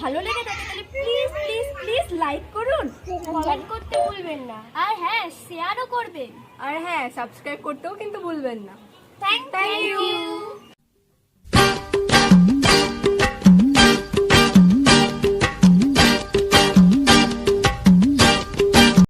ভালো লেগে থাকে তাহলে প্লিজ প্লিজ প্লিজ লাইক করুন। কমেন্ট করতে ভুলবেন না। আর হ্যাঁ শেয়ারও করবেন। আর হ্যাঁ সাবস্ক্রাইব করতেও কিন্তু ভুলবেন না। Thank you